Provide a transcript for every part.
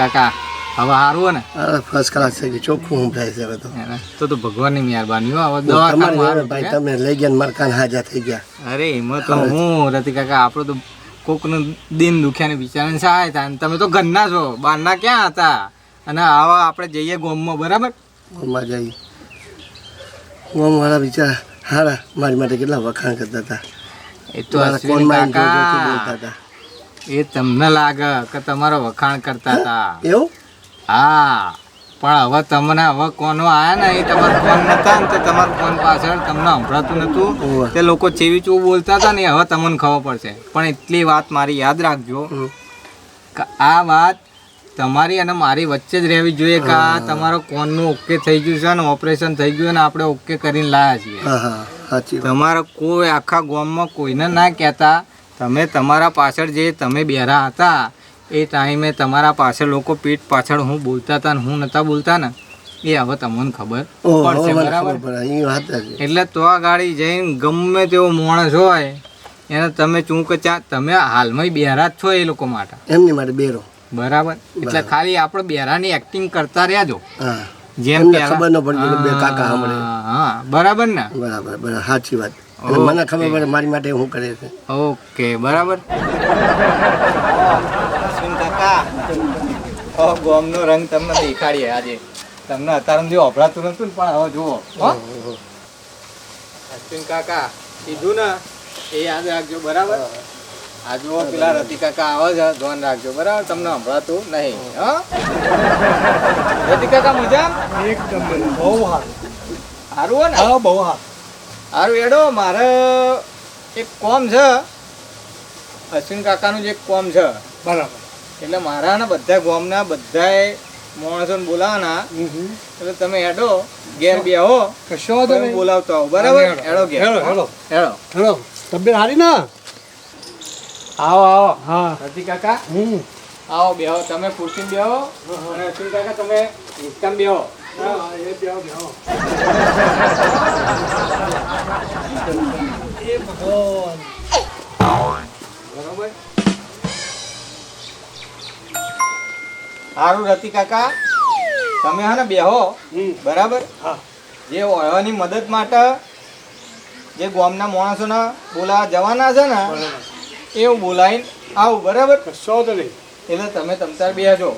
કાકા હવે સારું ને. ફર્સ્ટ ક્લાસ થઈ ગયું ચોખ્ખું સંભળાય છે હવે તો. તો તો ભગવાનની મહેરબાની હો હવે દવા ભાઈ તમે લઈ ગયા ને મારા કાન હાજા થઈ ગયા. અરે એમાં તો હું રતિ કાકા આપણો તો કોકનું દિન દુખ્યા ને બિચારાને સહાય થાય તમે તો ઘરના છો બહારના ક્યાં હતા? અને આવા આપણે જઈએ ગોમમાં બરાબર? ગોમમાં જઈએ. ગોમ મારા બિચારા હારા મારી માટે કેટલા વખાણ કરતા હતા. એ તો જોરથી બોલતા હતા. એ તમને લાગે કે તમારો વખાણ કરતા હતા એવું? હા. પણ હવે તમને હવે કોનો આયા ને એ તમારો ફોન નતા ને તો તમારા ફોન પાછળ તમને સંભળાતું નતું. તે લોકો ચેવી ચૂ બોલતા હતા ને હવે તમને ખબર પડશે. પણ એટલી વાત મારી યાદ રાખજો કે આ વાત તમારી અને મારી વચ્ચે જ રહેવી જોઈએ કે આ તમારો કોનનું ઓકે થઈ ગયું છે ને ઓપરેશન થઈ ગયું અને આપણે ઓકે કરીને લાયા છીએ. તમારે કોઈ આખા ગામમાં કોઈને ના કહેતા તમે તમારા પાછળ જે તમે બેરા હતા એ ટાઈમે તમારા પાછળ લોકો પીઠ પાછળ હું બોલતા હતા ને હું નતા બોલતા ને એ હવે તમને ખબર પડશે બરાબર? એટલે તો આ ગાડી જઈને ગમે તેવો માણસ હોય એને તમે ચૂંક ચા તમે હાલમાં બેરા જ છો એ લોકો માટે. એમની માટે બેરો. બરાબર? એટલે ખાલી આપણે બેરાની એક્ટિંગ કરતા રહ્યા જો. જેમ ખબર ન પડી કાકા હા, હા બરાબર ને? બરાબર બરાબર સાચી વાત. અને મને ખબર પડે મારી માટે શું કરે છે. ઓકે બરાબર? અશ્વિન કાકા ઓ ગોમનો રંગ તમને દેખાડીએ આજે. તમને અત્યારે જો અભરાતું નતું ને પણ હવે જુઓ અશ્વિન કાકા કીધું ને એ યાદ રાખજો બરાબર? આ જુઓ પેલા રતિ કાકા આવે છે ધ્યાન રાખજો બરાબર? તમને સંભળાતું નહીં હા. રતિ કાકા મજા એકદમ બહુ સારું સારું હો ને? હા બહુ સારું હારું એડો મારે એક કોમ છે. અશ્વિન કાકાનું જે એક કોમ છે. બરાબર. એટલે મારા ને બધા ગામના બધાય માણસોને બોલાવાના. એટલે તમે એડો ઘેર બેહો. કશો તમે. બોલાવતો આવો. બરાબર? હેડો. એડો ઘેર. હેડો, હેડો. એડો હેલો તબિયત સારી ના? આવો આવો. હા. રતિ કાકા. હમ. આવો બેહો. તમે ખુરશી બેહો. અને અશ્વિન કાકા તમે એકદમ બેહો. એ બેહો, બેહો. ભગવાન બરોબર સારું રતિ કાકા. તમે હા ને બેહો. બરાબર? હા. જે ઓળવાની મદદ માટે જે ગામના માણસોને બોલાવા જવાના છે ને એ હું બોલાવીને આવું બરાબર? કશો નહીં. એટલે તમે તમતાર બેહજો.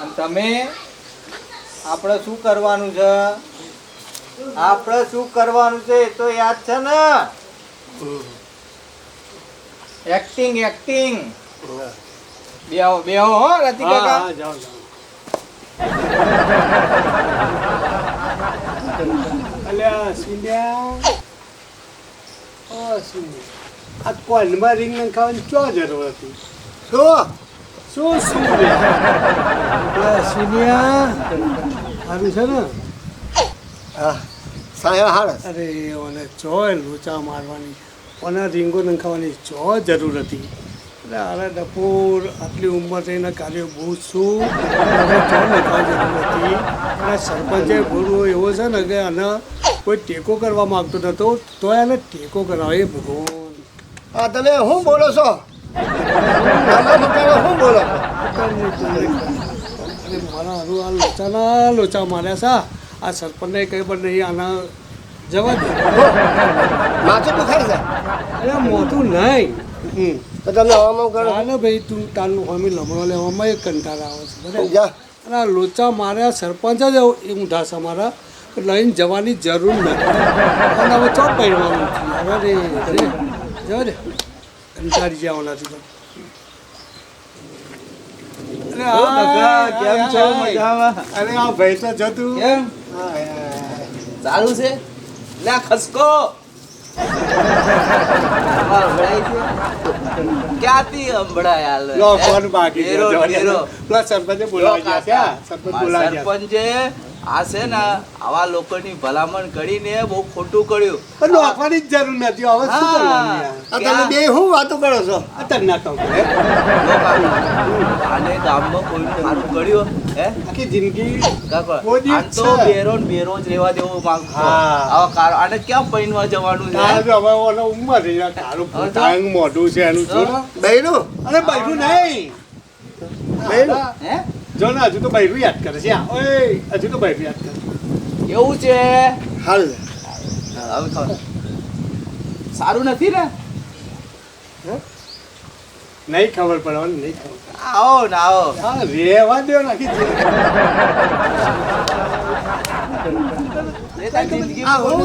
અને તમે આપણે શું કરવાનું છે? આપણે શું કરવાનું છે એ તો યાદ છે ને? એક્ટિંગ એક્ટિંગ બેહો બેહો હો રતિ કાકા. અલ્યા સિંધ્યા. ઓ સિંધ્યા. આ કોલમાં રીંગ નખાવાની ચો જરૂર હતી? શું? શું શું સિનિયા સારું છે ને હા સાહેબ હારસ અરે ઓને ચોય લોચા મારવાની ઓને રીંગો નંખાવાની ચો જરૂર હતી એટલે અરે ડપોર આટલી ઉંમર થઈને કાર્ય બહુ શું અને ચો નંખાવાની જરૂર હતી અને સરપંચે એવો છે ને કે આને કોઈ ટેકો કરવા માંગતો નતો તો એને ટેકો કરાવે ભગવાન હા તમે શું બોલો છો મારા આ લોચાના લોચા માર્યા સા આ સરપંચને કંઈ પણ નહીં આના જવા દે માથું દુખાય છે અરે મોટું નહીં તો તમે હવામાં ચાલે ભાઈ તું તારું હોમી લમણો લેવામાં એક કંટાળા આવે છે અને આ લોચા માર્યા સરપંચ જ એ છે મારા લઈને જવાની જરૂર નથી. અને હવે ચોપ પહેરવાનું હવે રે, જવા દે. કંટાળી જવાનાથી તો. અરે ઓ કાકા, હાય, કેમ છો? મજામાં? અરે આ ભાઈ તો જતું. કેમ. સારું છે? ના ખસકો. ક્યાંથી સરપંચે બોલાવી ગયા સરપંચે આ છે ને આવા લોકોની ભલામણ કરીને બહુ ખોટું કર્યું. પણ આપવાની જ જરૂર નથી. હવે શું કરવાનું આ તમે બે હું વાતો કરો છો? અત્યારે ના કહું આને ગામમાં કોઈ સારું કર્યું હે? આખી જિંદગી કાકા, આમ તો બેરો ને બેરો જ રહેવા દેવો માંગતો. આવા કાર- આને ક્યાં પૈણવા જવાનું છે હવે ઓલો ઉંમર છે કારું પોતાનું મોઢું છે એનું શું? બૈરું? અરે બૈરું નહીં. બૈરું? હે? જો ને હજુ તો બૈરું યાદ કરે છે. ઓય હજુ તો બૈરું યાદ કરે. એવું છે? હાલ હવે ખબર. સારું નથી ને? નહીં ખબર પડવાની નહીં ખબર. આવો ને આવો. હા રેવા દો નાખી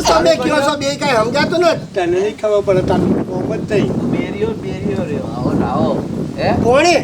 તમે કયો છો? બે કઈ સમજાતું નથી. તને નહીં ખબર પડે તારું કોમ જ થઈ બેરીઓ બેરીઓ રેવા આવો ને આવો. હે? કોણી?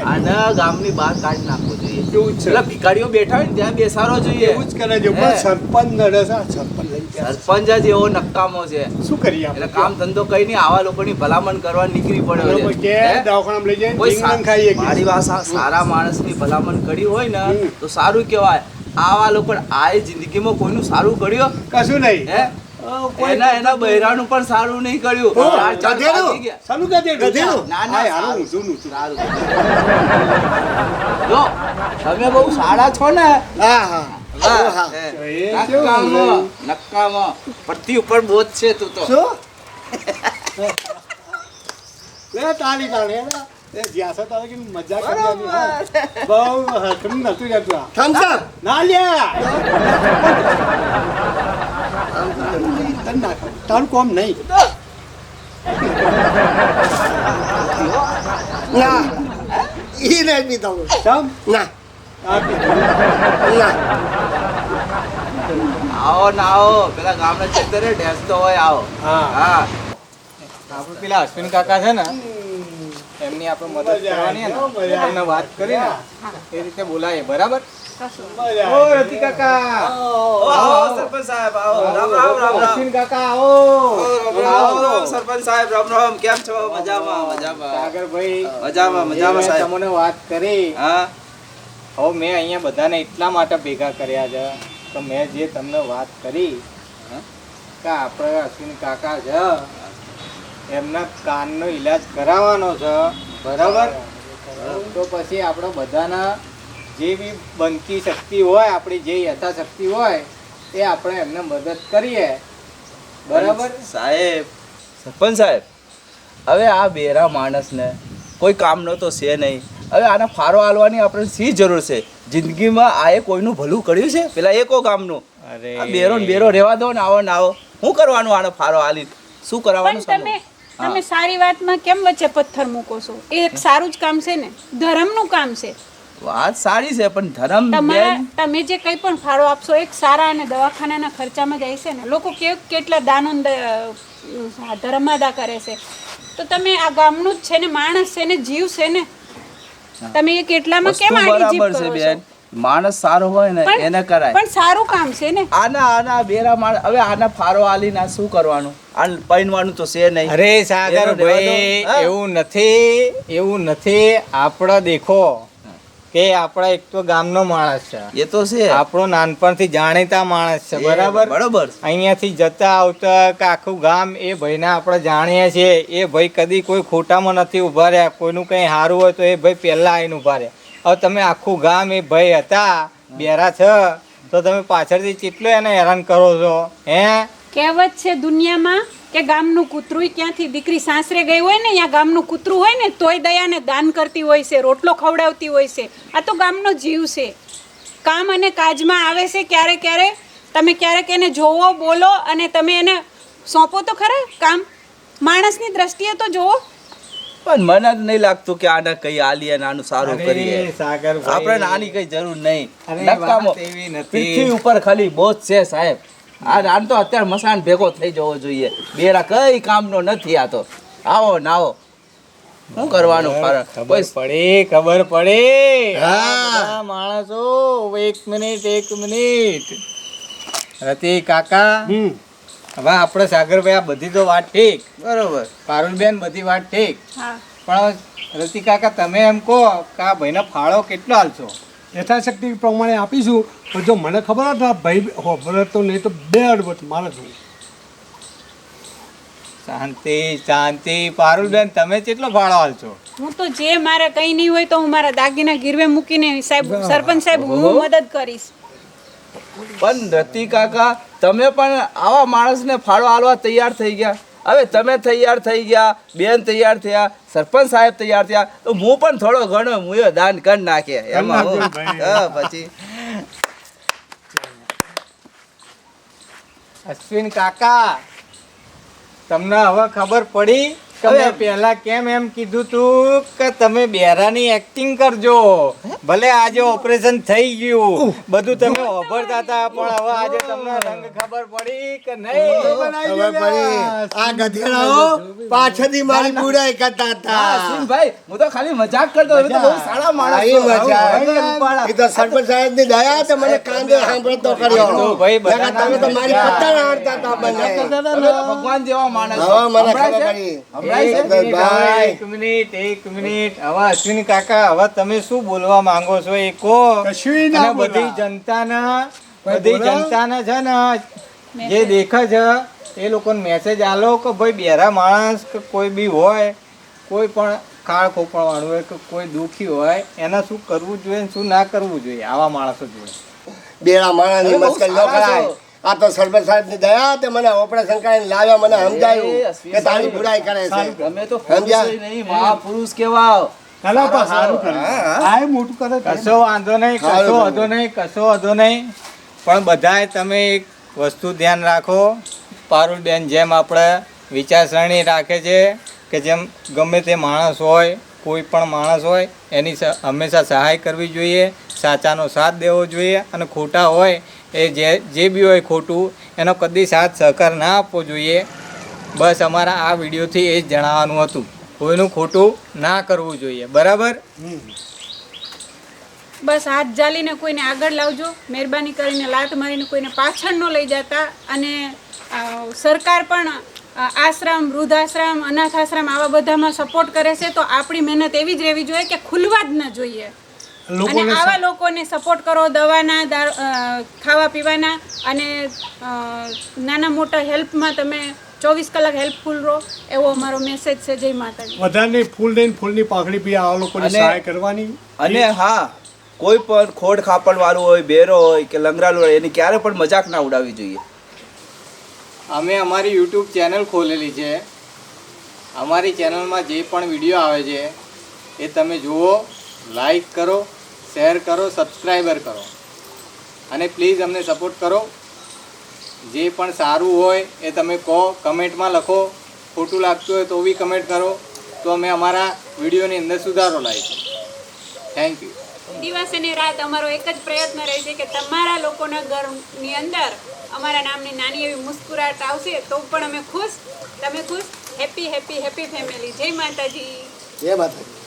આને ગામની બહાર કાઢી નાખવો જોઈએ. એવું છે. એટલે ભિખારીઓ બેઠા હોય ને ત્યાં બેસારો જોઈએ. એવું જ કરે છે. પણ સરપંચ નડે છે. સરપંચ લઈ સરપંચ જ એવો નકામો છે. શું કરીએ એટલે કામ ધંધો કઈ નહીં. આવા લોકોની ભલામણ કરવા નીકળી પડ્યો છે. કે હે? લઈ જાય ઢીંગણ ખાઈએ મારી વાત સારા માણસની ભલામણ કરી હોય ને તો સારું કહેવાય. આવા લોકો આ જિંદગીમાં કોઈનું સારું કર્યું કશું નહીં. હે? એના એના બૈરાનું પણ સારું નહીં કર્યું. ગધેડું. છે ગધેડું. ના, ના, હા, હારું, સારું. જો તમે બહુ સારા છો ને. હા હા. છે છે મજા ના લ્યા. તારું કોમ નહીં. ના. ઈ નહીં પીતો હું. સમ ના. ના. આવો ના આવો. પેલા ગામના ચક્કરે ઢેસતો હોય આવો. હા. હા. આપણે પેલા અશ્વિન કાકા છે ને એમની આપણે મદદ કરવાની ને. એમને વાત કરી ને એ રીતે બોલાય બરાબર? ઓ રતિ કાકા આવો, આવો, સરપંચ સાહેબ આવો રામ રામ રામ રામ કાકા આવો રામ રામ સરપંચ સાહેબ રામ રામ કેમ છો મજામાં મજામાં સાગરભાઈ મજામાં મજામાં સાહેબ તમને વાત કરી. હા. હવે મેં અહીંયા બધાને એટલા માટે ભેગા કર્યા છે તો મેં જે તમને વાત કરી હા? કે આપણે અશ્વિન કાકા છે એમના કાનનો ઈલાજ કરાવવાનો છે. બરાબર. તો પછી આપણે બધાના જે બી બનતી શક્તિ હોય આપણી જે યથાશક્તિ હોય એ આપણે એમને મદદ કરીએ. બરાબર? સાહેબ સરપંચ સાહેબ હવે આ બેરા માણસને કોઈ કામનો તો છે નહીં. હવે આને ફારો હાલવાની આપણે શી જરૂર છે? જિંદગીમાં આ એ કોઈનું ભલું કર્યું છે? પેલા એકો કામનું? અરે. બેરો ને બેરો રહેવા દો ને આવો ને આવો. શું કરવાનું આને ફારો હાલી શું કરાવવાનું તમે તમે સારી વાતમાં કેમ વચ્ચે પથ્થર મૂકો છો? એ એક સારું જ કામ છે ને. ધર્મનું કામ છે. વાત સારી છે પણ ધર્મ તમે જે કંઈ પણ ફાળો આપશો એક સારા અને દવાખાનાના ખર્ચામાં જાય છે ને. લોકો કે કેટલા દાનો ધર્માદા કરે છે. તો તમે આ ગામનું જ છે ને માણસ છે ને જીવ છે ને તમે એ કેટલામાં કેમ બરાબર છે કરો બેન. છો? માણસ સારો હોય ને પણ- એને કરાય. પણ સારું કામ છે ને. આના આના બેરા માણસ હવે આના ફારો આલીને ના શું કરવાનું? આ પૈનવાનું તો છે નહીં. અરે સાગર. હા. એવું નથી એવું નથી. આપણે દેખો કે આપણા એક તો ગામનો માણસ છે. એ તો છે. આપણો નાનપણથી જાણીતા માણસ છે બરાબર? બરાબર. અહીંયાથી જતા આવતા કે આખું ગામ એ ભાઈને આપણે જાણીએ છીએ એ ભાઈ કદી કોઈ ખોટામાં નથી ઊભા રહ્યા કોઈનું કંઈ સારું હોય તો એ ભાઈ પહેલાં આવીને ઊભા રહ્યા. હવે તમે આખું ગામ એ ભાઈ હતા બેરા છ તો તમે પાછળથી કેટલો એને હેરાન કરો છો હે? કહેવત છે દુનિયામાં કે ગામનું કૂતરું ક્યાંથી દીકરી સાસરે ગઈ હોય ને ત્યાં ગામનું કૂતરું હોય ને તોય દયાને દાન કરતી હોય છે રોટલો ખવડાવતી હોય છે. આ તો ગામનો જીવ છે. કામ અને કાજમાં આવે છે ક્યારે ક્યારે. તમે ક્યારેક એને જોવો બોલો અને તમે એને સોંપો તો ખરા કામ. માણસની દ્રષ્ટિએ તો જોવો. પણ મને જ નહીં લાગતું કે આને કઈ આલીએ નાનું સારું કરીએ. આપણે નાની કઈ જરૂર નહીં. પૃથ્વી ઉપર ખાલી બોજ છે સાહેબ. આ આમ તો અત્યારે મસાણ ભેગો થઈ જવો જોઈએ. બેરા કઈ કામનો નથી આ તો. આવો નાવો આવો. શું કરવાનું? ખબર પડે ખબર પડે. હા. માણસો એક મિનિટ એક મિનિટ. રતિ કાકા. હવે આપણે સાગરભાઈ આ બધી તો વાત ઠીક. બરોબર. પારુલબેન બધી વાત ઠીક. પણ રતિ કાકા તમે એમ કહો કે આ ભાઈને ફાળો કેટલો હાલશો? યથાશક્તિ પ્રમાણે આપીશું પણ જો મને ખબર હોત આ ભાઈ હોભળે તો નહીં તો બે અડબત મારે છું શાંતિ શાંતિ. પારુલબેન તમે કેટલો ફાળો હાલશો હું તો જે મારે કંઈ નહીં હોય તો હું મારા દાગીના ગીરવે મૂકીને સાહેબ સરપંચ સાહેબ હું મદદ કરીશ. પણ રતિ કાકા તમે પણ આવા માણસને ફાળો આલવા તૈયાર થઈ ગયા. હવે તમે તૈયાર થઈ ગયા બેન તૈયાર થયા સરપંચ સાહેબ તૈયાર થયા તો હું પણ થોડો ઘણો મુયો દાન કરી નાખે. એમાં હું પછી. અશ્વિન કાકા તમને હવે ખબર પડી હવે- પહેલા કેમ એમ કીધું તું કે તમે બેરાની એક્ટિંગ કરજો. ભલે આજે ઓપરેશન થઈ ગયું. બધું તમે ઓભરતા હતા પણ હવે આજે તમને રંગ ખબર પડી કે નહીં? આ ગધેડાઓ પાછળથી મારી બુડાઈ કરતા હતા. ભાઈ હું તો ખાલી મજાક કરતો હતો. બહુ સારા માણસ આવી એ તો સરપંચ સાહેબની દયા તો મને કાંદે સાંભળતો કર્યો. ભાઈ બધા તમે તો મારી પત્તા હારતા હતા તમે ભગવાન જેવા માણસ હવે મને ખબર પડી. સંભળાય છે? એક મિનિટ, હવે એક મિનિટ હવે અશ્વિન કાકા હવે તમે શું બોલવા માંગો છો? એ કહો કશુંય ના બધી જનતાને છે ને જે દેખે છે એ લોકોને મેસેજ આલો કે ભાઈ બેરા માણસ કે કોઈ બી હોય કોઈ પણ ખાળ ખોપણ વાળું હોય કે કોઈ દુઃખી હોય એને શું કરવું જોઈએ ને શું ના કરવું જોઈએ? આવા માણસો જોઈએ બેરા માણાની મસ્કરી ન કરાય છો. આ તો સરપંચ સાહેબની દયા તે મને ઓપરેશન કરીને લાવ્યા મને સમજાયું કે તારી બુરાઈ કરે છે. તમે તો સમજ્યા? મહાપુરુષ કેવા ચાલો સારું કર્યું આ મોટું કરે કશો વાંધો નહીં કશો વાંધો નહીં કશો વાંધો નહીં. પણ બધાએ તમે એક વસ્તુ ધ્યાન રાખો. પારુલબેન જેમ આપણે વિચારસરણી રાખે છે કે જેમ ગમે તે માણસ હોય કોઈ પણ માણસ હોય એની હંમેશા સહાય કરવી જોઈએ સાચાનો સાથ દેવો જોઈએ અને ખોટા હોય એ જે જે બી હોય ખોટું, એનો કદી સાથ સહકાર ના આપવો જોઈએ. બસ અમારા આ વિડીયોથી એ જ જણાવવાનું હતું. કોઈનું ખોટું ના કરવું જોઈએ. બરાબર? બસ હાથ જાલીને કોઈને આગળ લાવજો. મહેરબાની કરીને લાત મારીને કોઈને પાછળ ન લઈ જતા અને સરકાર પણ આશ્રમ, વૃદ્ધાશ્રમ અનાથ આશ્રમ આવા બધામાં સપોર્ટ કરે છે તો આપણી મહેનત એવી જ રહેવી જોઈએ કે ખુલવા જ ન જોઈએ. અને આવા લોકોને સપોર્ટ કરો દવાના ખાવા પીવાના અને નાના મોટા હેલ્પમાં તમે ચોવીસ કલાક હેલ્પફુલ રહો એવો અમારો મેસેજ છે જય માતાજી. વધારે ફૂલ લઈને ફૂલની પાકડી બી આ લોકોને સહાય કરવાની. અને હા કોઈ પણ ખોડ ખાપડ વાળું હોય બેરો હોય કે લંગરાલું હોય એની ક્યારે પણ મજાક ના ઉડાવવી જોઈએ. અમે અમારી યુટ્યુબ ચેનલ ખોલેલી છે. અમારી ચેનલમાં જે પણ વીડિયો આવે છે એ તમે જુઓ લાઈક કરો શેર કરો સબસ્ક્રાઈબર કરો. અને પ્લીઝ અમને સપોર્ટ કરો. જે પણ સારું હોય એ તમે કહો કમેન્ટમાં લખો. ખોટું લાગતું હોય તો બી કમેન્ટ કરો. તો અમે અમારા વિડીયોની અંદર સુધારો લાવીશું. થેન્ક યુ દિવસ અને રાત અમારો એક જ પ્રયત્ન રહે છે કે તમારા લોકોના ઘરની અંદર અમારા નામની નાની એવી મુસ્કુરાટ આવશે તો પણ અમે ખુશ. તમે ખુશ? હેપી હેપી હેપી ફેમિલી જય માતાજી. જય માતાજી.